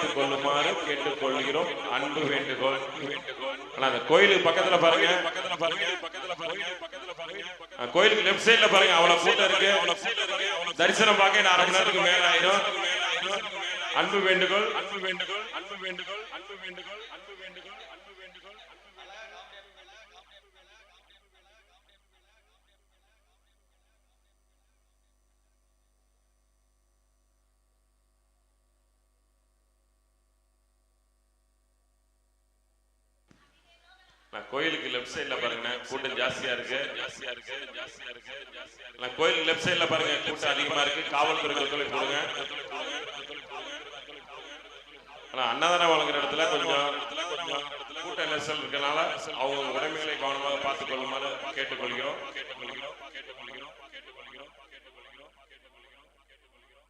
வைத்துக் கொள்ளுமாறு கேட்டுக்கொள்கிறோம். அன்பு வேண்டுகோள். ஆனா அந்த கோயிலுக்கு பக்கத்துல பாருங்க. பக்கத்துல பாருங்க பக்கத்துல பாருங்க பக்கத்துல பாருங்க. கோயிலுக்கு லெஃப்ட் சைட்ல பாருங்க அவ்வளவு கூட்டம் இருக்கு. அவ்வளவு தரிசனம் பார்க்க நான் அரை மணி நேரத்துக்கு மேல ஆயிரும். அன்பு வேண்டுகோள் அன்பு வேண்டுகோள் அன்பு வேண்டுகோள் அன்பு வேண்டுகோள் அன்பு வேண்டுகோள் அன்பு வேண்டுகோள். நான் கோயிலுக்கு லெஃப்ட் சைட்ல பாருங்க கூட்டம் ஜாஸ்தியா இருக்கு. ஜாஸ்தியா இருக்கு ஜாஸ்தியா இருக்கு ஜாஸ்தியா இருக்கு நான் கோயிலுக்கு லெஃப்ட் சைட்ல பாருங்க கூட்டம் அதிகமா இருக்கு. காவல்துறை ஒத்துழைப்பு கொடுங்க ஆனா அன்னதானம் வழங்குற இடத்துல கொஞ்சம் கூட்ட நெரிசல் இருக்கனால அவங்க உடைமைகளை கவனமாக பார்த்துக் கொள்ளுமாறு கேட்டுக்கொள்கிறோம் கேட்டுக்கொள்கிறோம் கேட்டுக்கொள்கிறோம் கேட்டுக்கொள்கிறோம் கேட்டுக்கொள்கிறோம்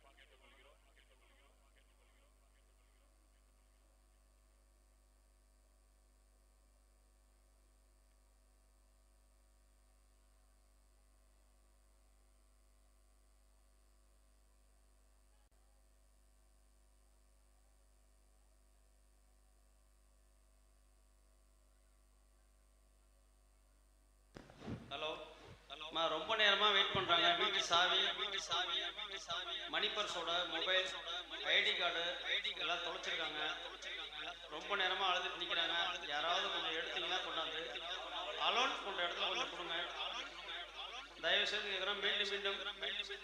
ஹலோ அம்மா ரொம்ப நேரமா வெயிட் பண்றாங்க. வீட்டு சாவி வீட்டு சாவி வீட்டு சாவி. மணி பர்ஸோட மொபைல் ஐடி கார்டு ஐடி எல்லாம் தொலைச்சிருக்காங்க. ரொம்ப நேரமா அழுதுட்டு நிக்கிறாங்க. யாராவது கொஞ்சம் எடுத்தீங்கன்னா கொண்டாந்து. அலோன்ஸ் பண்ற இடத்துல கொஞ்சம் கொடுங்க. தயவு செய்து கேட்குறோம் மீண்டும் மீண்டும்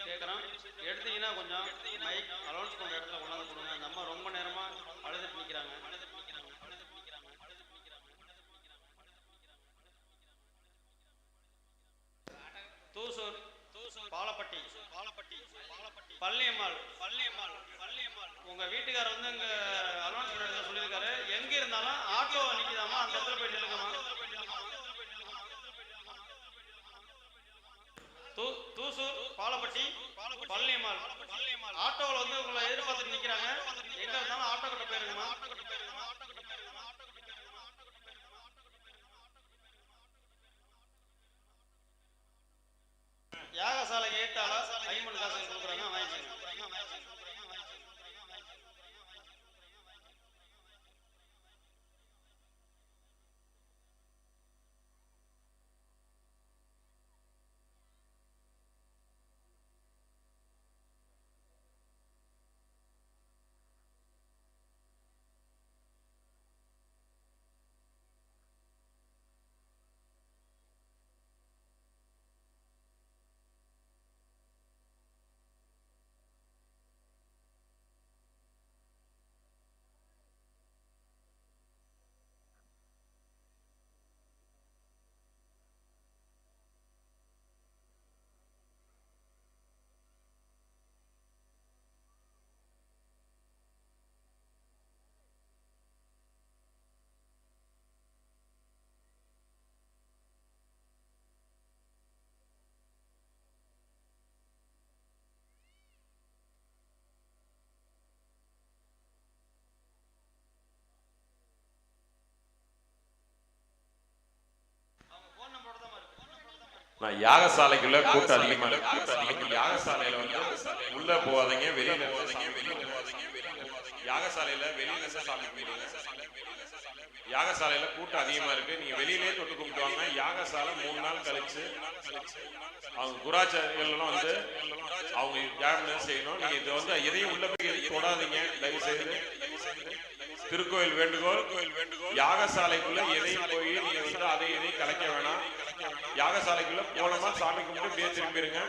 கேட்குறோம் எடுத்தீங்கன்னா கொஞ்சம் மைக் அலோன்ஸ் பண்ற இடத்துல கொண்டாந்து கொடுங்க. நம்ம ரொம்ப நேரமா அழுதுட்டு நிக்கிறாங்க தூசூர் தூசூர் பாலப்பட்டி பாலப்பட்டி பழனியம்மாள் பழனியம்மாள் பழனியம்மாள் உங்க வீட்டுக்காரர் வந்து இங்க அலௌன்ஸ் சொல்லியிருக்காரு. எங்க இருந்தாலும் ஆட்டோ நிக்குதாமா அந்த இடத்துல போய் நில்லுங்கம்மா. தூ தூசூர் பாலப்பட்டி பழனியம்மாள் பள்ளியம்மாள். ஆட்டோவில் வந்து உங்களை எதிர்பார்த்துட்டு நிக்கிறாங்க. எங்க இருந்தாலும் ஆட்டோ கிட்ட போயிருங்கம்மா. நான் யாகசாலைக்குள்ள கூட்டம் அதிகமா யாகசாலையில வந்து உள்ள போகாதீங்க வெளியில போகாதீங்க வெளியில போகாதீங்க யாகசாலையில வெளியில சாமி யாகசாலையில கூட்டம் அதிகமா இருக்கு. நீங்க வெளியிலே தொட்டு கும்பிடுவாங்க யாகசாலை மூணு நாள் கழிச்சு அவங்க குராச்சாரியர்கள் எல்லாம் வந்து அவங்க யாகம் செய்யணும். நீங்க இது வந்து எதையும் உள்ள போய் தொடாதீங்க. தயவு செய்து. திருக்கோயில் வேண்டுகோள். வேண்டுகோள். யாகசாலைக்குள்ள எதையும் போய் நீங்க வந்து அதை எதையும் கலைக்க வேணாம். யாகசாலைக்குள்ள போனோமா சாமி கும்பிட்டு அப்படியே திரும்பிடுங்க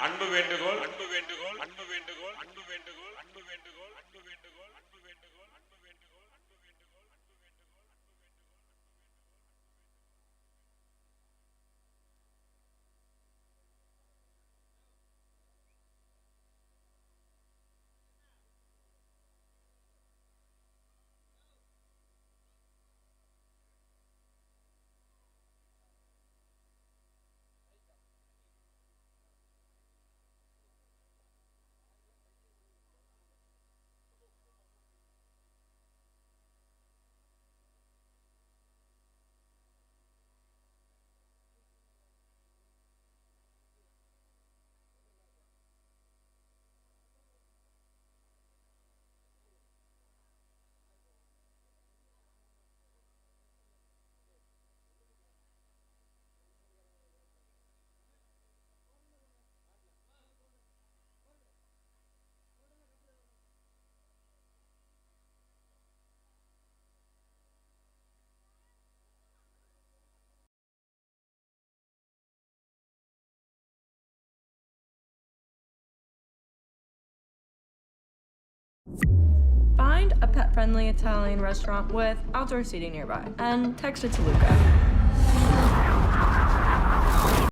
அன்பு வேண்டுகோள் அன்பு வேண்டுகோள் அன்பு வேண்டுகோள் அன்பு வேண்டுகோள் அன்பு வேண்டுகோள். Find a pet friendly Italian restaurant with outdoor seating nearby and text it to Luca.